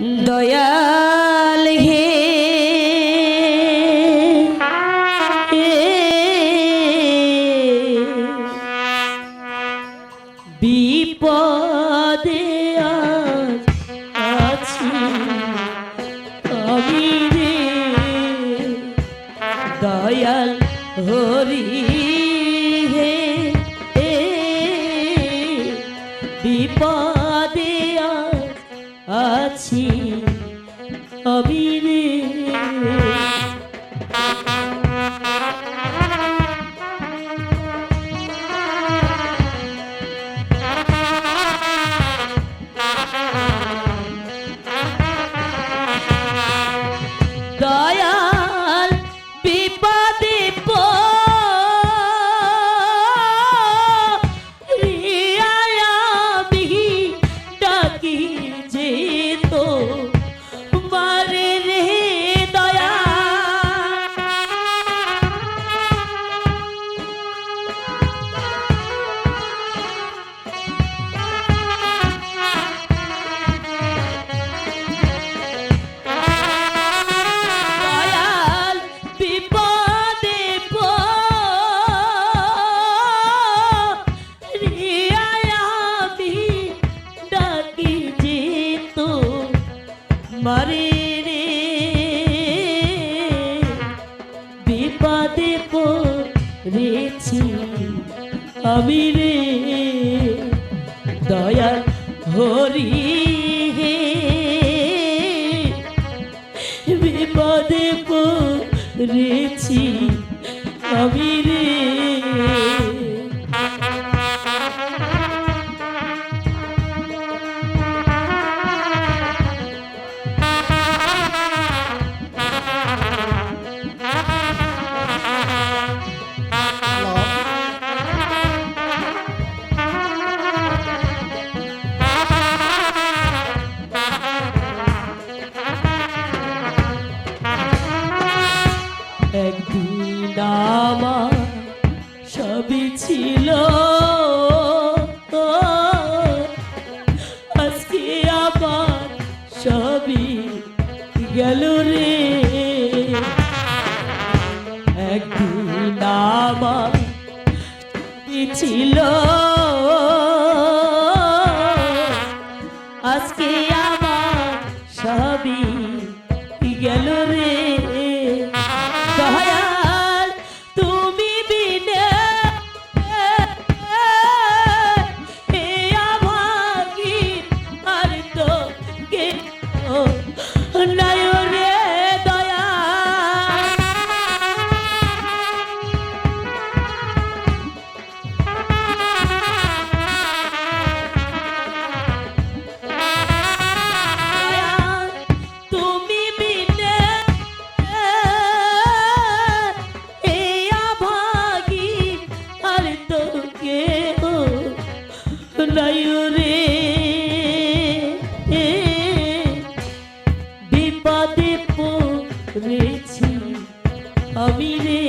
দয়াল হে। বিপদে আছি আমি রে। দয়াল হরি। আছি। আমি ডাকি যে মারে রে বিপদে পড়েছি আমি রে দয়াল হরি হে। বিপদে পড়েছি আমি রে। একদিন আমার সবই ছিল। আজকে আবার সবই গেল রে। একদিন আমার ছিল। আজকে জুড়ায় রে। বিপদে পড়েছি আমি রে।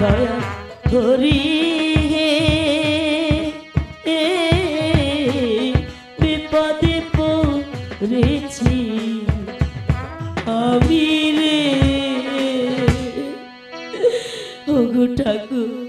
দয়া করি হে বিপদে পড়েছি আমি রে। ওগো ঠাকুর।